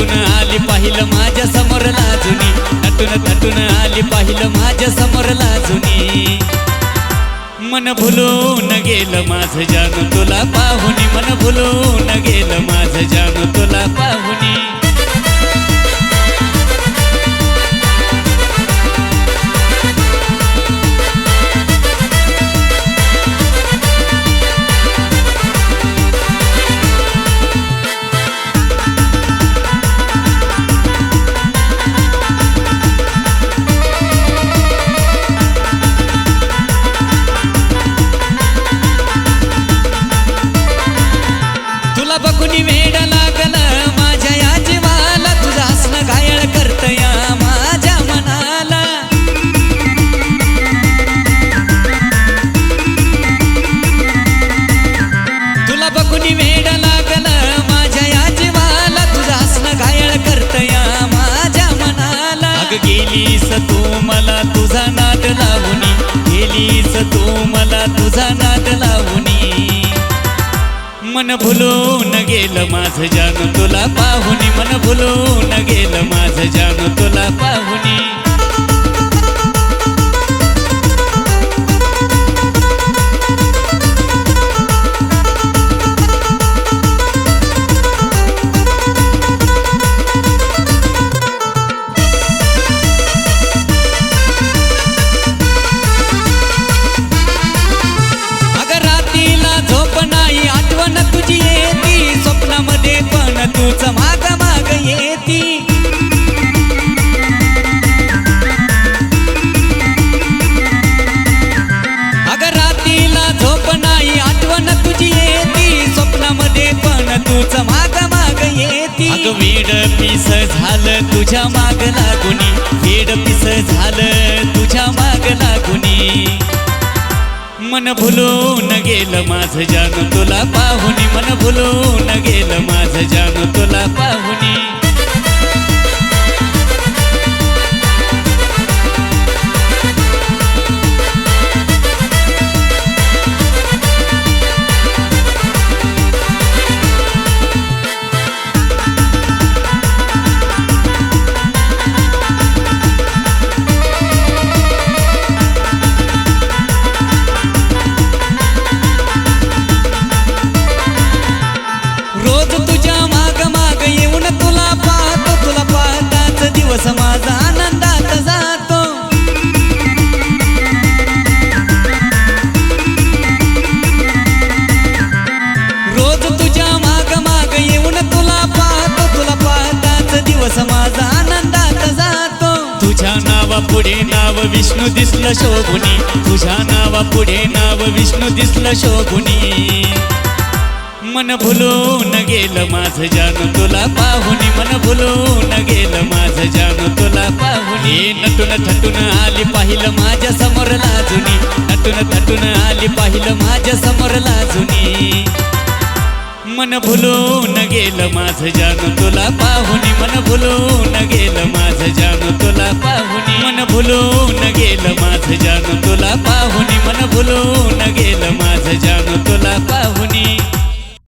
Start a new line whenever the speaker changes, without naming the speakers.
तटून आली पाहिलं माझ्यासमोर लाजुनी. तटून तटून आली पाहिलं माझ्यासमोर लाजुनी. मन भुलून गेलं माझ जान तुला पाहुनी. मन भुलून गेलं माझ जान तुला पाहुनी. तुझा नाट लावणी गेलीस तू मला तुझा नाट लावणी मन भुलून गेलं माझं जानू तुला पाहुनी मन भुलून गेलं माझं जानू तुला पाहुनी. तुझ्या माग लागुनी वेड पिस झालं तुझ्या माग लागुनी. मन भुलून गेलं माझं जानू तुला पाहुनी मन भुलून गेलं माझं जानू तुला पाहुनी. नावा पुढे नाव विष्णू दिसलं शोभुनी. तुझ्या नावा पुढे नाव विष्णू दिसलं शोभुनी. मन भुलून गेलं माझं जानू तुला पाहुनी. मन भुलून गेलं माझं जानू तुला पाहुनी. नटून थटून आली पाहिलं माझ्यासमोर लाजुनी. नटून थटून आली पाहिलं माझ्यासमोर लाजुनी. मन भुलून गेलं माझ जान तुला पाहुनी मन भुलून गेलं माझ जान तुला पाहुनी मन भुलून गेलं माझ जान तुला पाहुनी मन भुलून गेलं माझ जान तुला पाहुनी